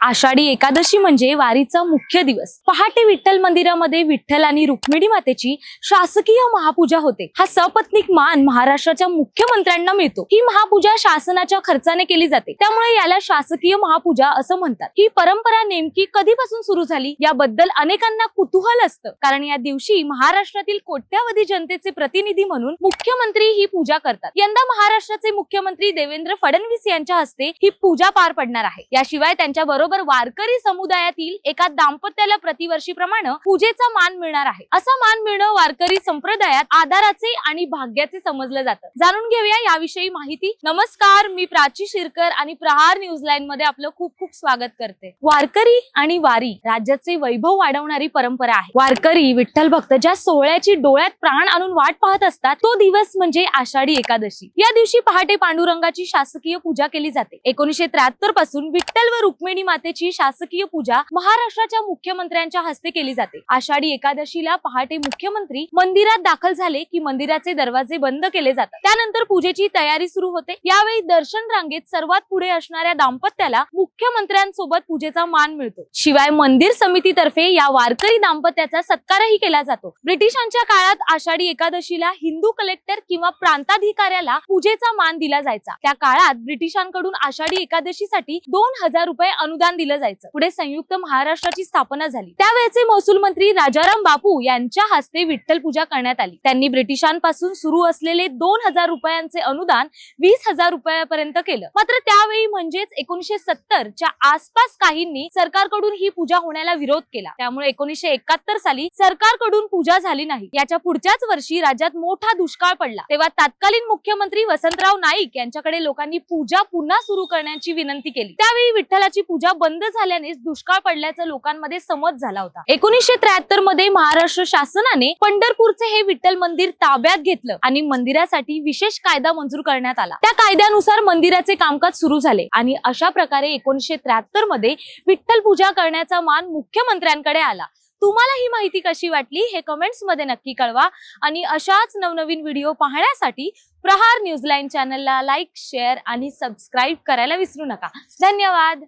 आषाढी एकादशी म्हणजे वारीचा मुख्य दिवस. पहाटे विठ्ठल मंदिरामध्ये विठ्ठल आणि रुक्मिणी मातेची शासकीय महापूजा होते. हा सपत्नीक मान महाराष्ट्राच्या मुख्यमंत्र्यांना मिळतो. ही महापूजा शासनाच्या खर्चाने केली जाते. त्यामुळे याला शासकीय महापूजा असं म्हणतात. ही परंपरा नेमकी कधीपासून सुरू झाली? याबद्दल अनेकांना कुतूहल असतं. कारण या दिवशी महाराष्ट्रातील कोट्यावधी जनतेचे प्रतिनिधी म्हणून मुख्यमंत्री ही पूजा करतात. यंदा महाराष्ट्राचे मुख्यमंत्री देवेंद्र फडणवीस यांच्या हस्ते ही पूजा पार पडणार आहे. याशिवाय त्यांच्या बरोबर वारकरी समुदायातील एका दाम्पत्याला प्रतिवर्षीप्रमाणे पूजेचा मान मिळणार आहे. असा मान मिळणं वारकरी संप्रदायात आधाराचे आणि भाग्याचे समजलं जातं. जाणून घेऊया याविषयी माहिती. नमस्कार मी प्राची शिरकर आणि प्रहार न्यूज लाईन मध्ये आपलं खूप खूप स्वागत करते. वारकरी आणि वारी राज्याचे वैभव वाढवणारी परंपरा आहे. वारकरी विठ्ठल भक्त ज्या सोहळ्याची डोळ्यात प्राण आणून वाट पाहत असतात तो दिवस म्हणजे आषाढी एकादशी. या दिवशी पहाटे पांडुरंगाची शासकीय पूजा केली जाते. एकोणीशे त्र्याहत्तरपासून विठ्ठल व रुक्मिणी मातेची शासकीय पूजा महाराष्ट्राच्या मुख्यमंत्र्यांच्या हस्ते केली जाते. आषाढी एकादशीला पहाटे मुख्यमंत्री मंदिरात दाखल झाले की मंदिराचे दरवाजे बंद केले जातात. त्यानंतर पूजेची तयारी सुरू होते. यावेळी दर्शन रांगेत सर्वात पुढे असणाऱ्या दाम्पत्याला मुख्यमंत्र्यांसोबत पूजेचा मान मिळतो. शिवाय मंदिर समितीतर्फे या वारकरी दाम्पत्याचा सत्कारही केला जातो. ब्रिटिशांच्या काळात आषाढी एकादशीला हिंदू कलेक्टर किंवा प्रांताधिकाऱ्याला पूजेचा मान दिला जायचा. त्या काळात ब्रिटिशांकडून आषाढी एकादशीसाठी दोन हजार रुपये अनुदान दिलं जायचं. पुढे संयुक्त महाराष्ट्राची स्थापना झाली. त्यावेळेचे महसूल मंत्री राजाराम बापू यांच्या हस्ते विठ्ठल पूजा करण्यात आली. त्यांनी ब्रिटिशांपासून सुरू असलेले दोन हजार रुपयांचे अनुदान वीस हजार रुपयापर्यंत केलं. मात्र त्यावेळी म्हणजेच एकोणीशे सत्तरच्या आसपास काहींनी सरकारकडून ही पूजा होण्याला विरोध केला. त्यामुळे एकोणीशे एकाहत्तर साली सरकारकडून पूजा झाली नाही. याच्या पुढच्याच वर्षी राज्यात मोठा दुष्काळ पडला. तेव्हा तत्कालीन मुख्यमंत्री वसंतराव नाईक यांच्याकडे लोकांनी पूजा पुन्हा सुरू करण्याची विनंती केली. त्यावेळी विठ्ठलाची पूजा बंद झाल्यानेच दुष्काळ पडल्याचा लोकांमध्ये समज झाला होता. एकोणीसशे त्र्याहत्तरमध्ये महाराष्ट्र शासनाने पंढरपूरचे हे विठ्ठल मंदिर ताब्यात घेतलं आणि मंदिरासाठी विशेष कायदा मंजूर करण्यात आला. त्या कायद्यानुसार मंदिराचे कामकाज सुरू झाले आणि अशा प्रकारे एकोणीसशे त्र्याहत्तरमध्ये विठ्ठल पूजा करण्याचा मान मुख्यमंत्र्यांकडे आला. तुम्हाला ही माहिती कशी वाटली हे कमेंट्समध्ये नक्की कळवा आणि अशाच नवनवीन व्हिडिओ पाहण्यासाठी प्रहार न्यूज लाईन चॅनलला लाईक शेअर आणि सबस्क्राईब करायला विसरू नका. धन्यवाद!